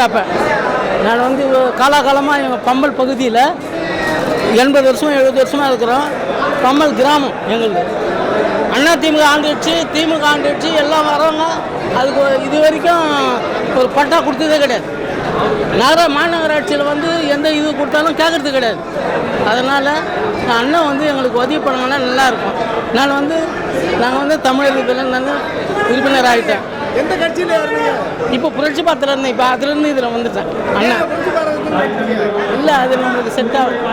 கேட்பேன் நான் வந்து காலாகாலமாக எங்கள் பம்பல் பகுதியில் எண்பது வருஷம் எழுபது வருஷமாக இருக்கிறோம். பம்பல் கிராமம் எங்களுக்கு. அண்ணா திமுக ஆண்டுச்சு திமுக ஆண்டுச்சு எல்லாம் வரவங்க அதுக்கு இது வரைக்கும் ஒரு பட்டா கொடுத்ததே கிடையாது. நகர மாநகராட்சியில் வந்து எந்த இது கொடுத்தாலும் கேட்குறது கிடையாது. அதனால் அண்ணன் வந்து எங்களுக்கு உதவி பண்ணாங்கன்னா நல்லாயிருக்கும் நான் வந்து நாங்கள் வந்து தமிழர் உறுப்பினர் ஆகிட்டேன் எந்த கட்சியில இப்போ புரட்சி பாத்திரம் இருந்தேன். இப்போ அதுலேருந்து இதில் வந்துட்டேன். அண்ணன் இல்லை அது நம்மளுக்கு செட் ஆகும்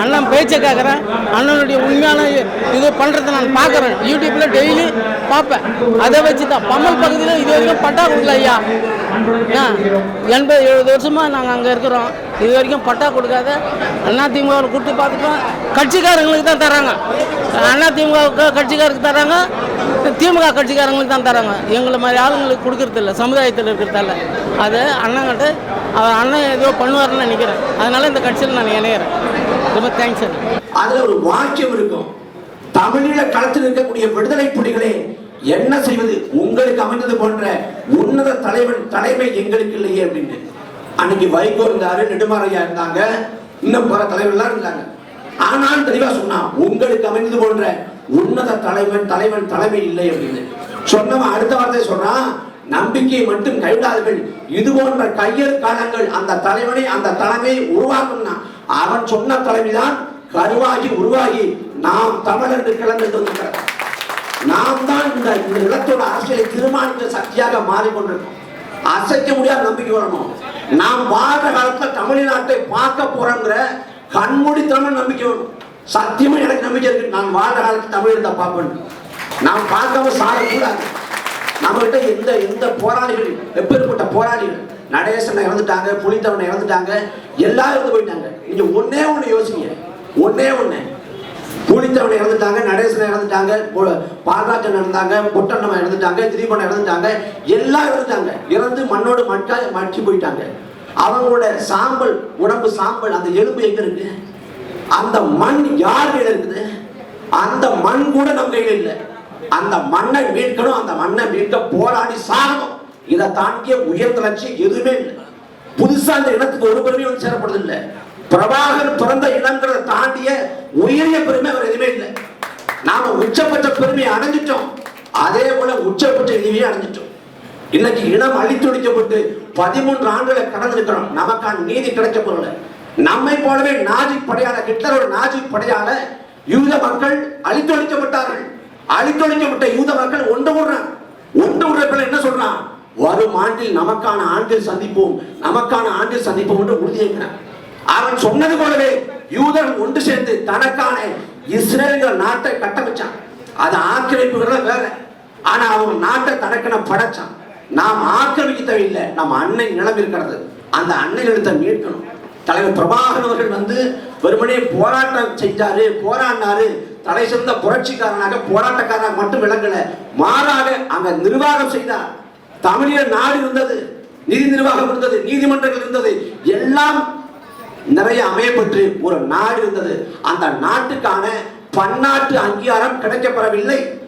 அண்ணன் பேச்சை கேட்குறேன் அண்ணனுடைய உண்மையான இது பண்ணுறதை நான் பார்க்குறேன். யூடியூப்பில் டெய்லி பார்ப்பேன். அதை வச்சு தான் பம்மல் பகுதியில் இது வரைக்கும் பட்டா கொடுக்கல ஐயா. எண்பது எழுபது வருஷமாக நாங்கள் அங்கே இருக்கிறோம். இது வரைக்கும் பட்டா கொடுக்காத அண்ணா திமுகவில் கூப்பிட்டு பார்த்துட்டோம். கட்சிக்காரங்களுக்கு தான் தராங்க அண்ணா திமுக கட்சிக்காருக்கு தராங்க திமுக கட்சிக்காரங்களுக்கு தான் தராங்க எங்களை மாதிரி ஆளுங்களுக்கு கொடுக்கறதில்ல சமுதாயத்தில் இருக்கிறதால. அது அண்ணங்கிட்ட அவர் அண்ணன் ஏதோ பண்ணுவார்னு நினைக்கிறேன். அதனால இந்த கட்சியில் நான் இணையிறேன். ரொம்ப தேங்க்ஸ் சார் அதுல ஒரு வாக்கியம் இருக்கும். தமிழீழ களத்தில் இருக்கக்கூடிய விடுதலை புலிகளே என்ன செய்வது? உங்களுக்கு அமைந்தது போன்ற உன்னத தலைவன் தலைமை எங்களுக்கு இல்லையே அப்படின்னு அன்னைக்கு வைகோ இருந்தாரு நெடுமாறையா இருந்தாங்க. இன்னும் பல தலைவர்கள்லாம் இருந்தாங்க. ஆனால் தெளிவா சொன்னா உங்களுக்கு அமைந்தது போன்ற உன்னத தலைவன் தலைவன் தலைமை இல்லை அப்படின்னு சொன்னவன் அடுத்த வார்த்தை சொல்றான் நம்பிக்கையை மட்டும் கைவிடாதீர்கள் இது போன்ற கையெழு காலங்கள் அந்த தலைவனை அந்த தலைமையை உருவாக்கும்னா அவன் சொன்ன தலைமைதான் கருவாகி உருவாகி நாம் தமிழர்கள் கிளம்பிட்டு கிளம்பி வந்திருக்கிறார் நாம் தான் இந்த இந்த நிலத்தோட அரசியலை தீர்மானித்த சக்தியாக மாறிக்கொண்டிருக்கோம். அசைக்க முடியாத நம்பிக்கை வரணும். நாம் வாழ்ற காலத்துல தமிழ்நாட்டை பார்க்க போறோங்கிற கண்மூடித்தனமான நம்பிக்கை வரும். சத்தியமா எனக்கு நம்பிக்கை இருக்கு. நான் வாழ்ற காலத்துல தமிழ் தான் பார்ப்பேன் நாம் பார்க்காம சாகக்கூடாது நம்மகிட்ட எந்த எந்த போராளிகள் எப்பேற்பட்ட போராளிகள் நடேசனை இறந்துட்டாங்க புலித்தவனை இறந்துட்டாங்க எல்லாரும் இருந்து போயிட்டாங்க. நீங்க ஒன்னே ஒன்று யோசிங்க. ஒன்னே ஒன்று புலித்தவனை இறந்துட்டாங்க நடேசன் இறந்துட்டாங்க பு- பாலராஜன் இறந்தாங்க பொட்டண்ணம் இறந்துட்டாங்க திலீபன் இறந்துட்டாங்க எல்லாம் இறந்துட்டாங்க. இறந்து மண்ணோடு மட்டா மட்டி போயிட்டாங்க. அவங்களோட சாம்பல் உடம்பு சாம்பல் அந்த எலும்பு எங்க இருக்கு? அந்த மண் யார் கையில இருக்குது? அந்த மண் கூட நம்ம கையில இல்லை. அந்த மண்ணை மீட்கணும் அந்த மண்ணை மீட்க போராடி சாகணும். இதை தாண்டிய உயர்ந்த லட்சியம் எதுவுமே இல்லை. புதுசா அந்த இனத்துக்கு ஒரு பெருமை வந்து சேரப்படுது இல்லை பிரபாகர் பிறந்த இடங்களை தாண்டிய உயரிய பெருமை அவர் எதுவுமே இல்லை. நாம உச்சபட்ச பெருமையை அடைஞ்சிட்டோம். அதே போல உச்சபட்ச இனிமையை அடைஞ்சிட்டோம். இன்னைக்கு இனம் அழித்தொழிக்கப்பட்டு பதிமூன்று ஆண்டுகளை கடந்திருக்கிறோம் நமக்கான நீதி கிடைக்க போறல நம்மை போலவே நாஜி படையாள ஹிட்லரோட நாஜி படையாள யூத மக்கள் அழித்தொழிக்கப்பட்டார்கள். அழித்தொழிக்கப்பட்ட யூத மக்கள் ஒன்று விடுறான் ஒன்று விடுறப்ப என்ன சொல்றான்? வரும் ஆண்டில் நமக்கான ஆண்டில் சந்திப்போம். நமக்கான ஆண்டில் சந்திப்போம் என்று உறுதியேற்கிறான் அவன் சொன்னது போலவே யூதர்கள் ஒன்று சேர்ந்து தனக்கான இஸ்ரேல்கள் நாட்டை கட்டமைச்சான். அது ஆக்கிரமிப்புகள் வேற. ஆனா அவன் நாட்டை தனக்கென படைச்சான். நாம் ஆக்கிரமிக்க தேவையில்லை நம்ம அன்னை நிலம் இருக்கிறது அந்த அன்னை நிலத்தை மீட்கணும். தலைவர் பிரபாகரன் அவர்கள் வந்து வெறுமனே போராட்டம் செஞ்சாரு போராடினாரு. தலை சிறந்த புரட்சிக்காரனாக போராட்டக்காரனாக மட்டும் விளங்கல. மாறாக அங்க நிர்வாகம் செய்தார். தமிழில் நாடு இருந்தது நிதி நிர்வாகம் இருந்தது நீதிமன்றங்கள் இருந்தது. எல்லாம் நிறைய அமையப்பட்டு ஒரு நாடு இருந்தது. அந்த நாட்டுக்கான பன்னாட்டு அங்கீகாரம் கிடைக்கப்பெறவில்லை.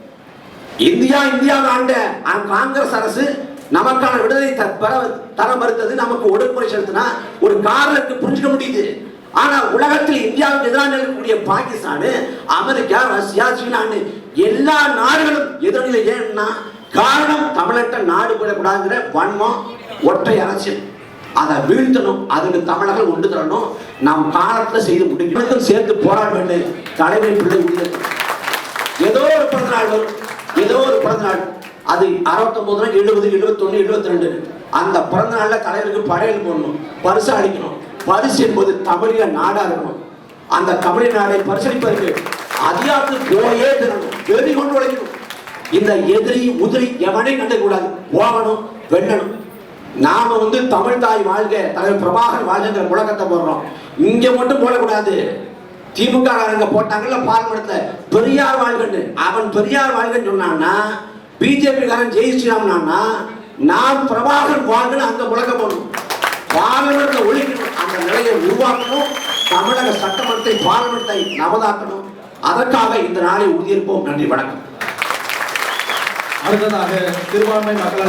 இந்தியா இந்தியாவை ஆண்ட காங்கிரஸ் அரசு நமக்கான விடுதலை த- பெற தர மறுத்தது நமக்கு ஒடுக்குமுறை செலுத்தினா ஒரு காரணத்துக்கு புரிஞ்சுக்க முடியுது. ஆனால் உலகத்தில் இந்தியாவுக்கு எதிராக இருக்கக்கூடிய பாகிஸ்தான் அமெரிக்கா ரஷ்யா சீனான்னு எல்லா நாடுகளும் எதிரில் ஏன்னா காரணம் தமிழற்ற நாடு கொள்ளக்கூடாதுங்கிற வன்மம் ஒற்றை அரசியல். அதை வீழ்த்தணும் அதுக்கு தமிழர்கள் ஒன்று தரணும். நாம் காலத்துல செய்து முடிக்கணும் சேர்த்து போராட வேண்டும் தலைமை பிள்ளை ஏதோ ஒரு பிறந்த நாள் வரும். ஏதோ ஒரு பிறந்த நாள் அது அறுபத்தொன்பது எழுபது எழுபத்தொன்னு எழுபத்தி ரெண்டு அந்த பிறந்த நாள்ல தலைவருக்கு படையல் போடணும். பரிசு அளிக்கணும். பரிசு என்பது தமிழக நாடா இருக்கணும். அந்த தமிழ் நாடை பரிசளிப்பதற்கு அதிகாரத்துக்கு போயே தரணும். வெறி கொண்டு உழைக்கணும். இந்த எதிரி உதிரி எவனையும் கண்டுக்கூடாது போகணும் வெல்லணும். நாம வந்து தமிழ் தாய் வாழ்க தலைவர் பிரபாகர் வாழ்கிற முழக்கத்தை போடுறோம். இங்க மட்டும் போடக்கூடாது. திமுக காரங்க போட்டாங்கல்ல பார்லிமெண்ட்ல பெரியார் வாழ்கன்னு. அவன் பெரியார் வாழ்கன்னு சொன்னான்னா பிஜேபி காரன் ஜெய் ஸ்ரீராம்னா நாம் பிரபாகர் வாழ்கன்னு அந்த முழக்க போடணும். பார்லிமெண்ட்ல ஒழிக்கணும். அந்த நிலையை உருவாக்கணும். தமிழக சட்டமன்றத்தை பார்லிமெண்ட்டை நவதாக்கணும். அதற்காக இந்த நாளை உறுதியிருப்போம் நன்றி வணக்கம். அடுத்ததாக சிறுபான்மை மக்கள்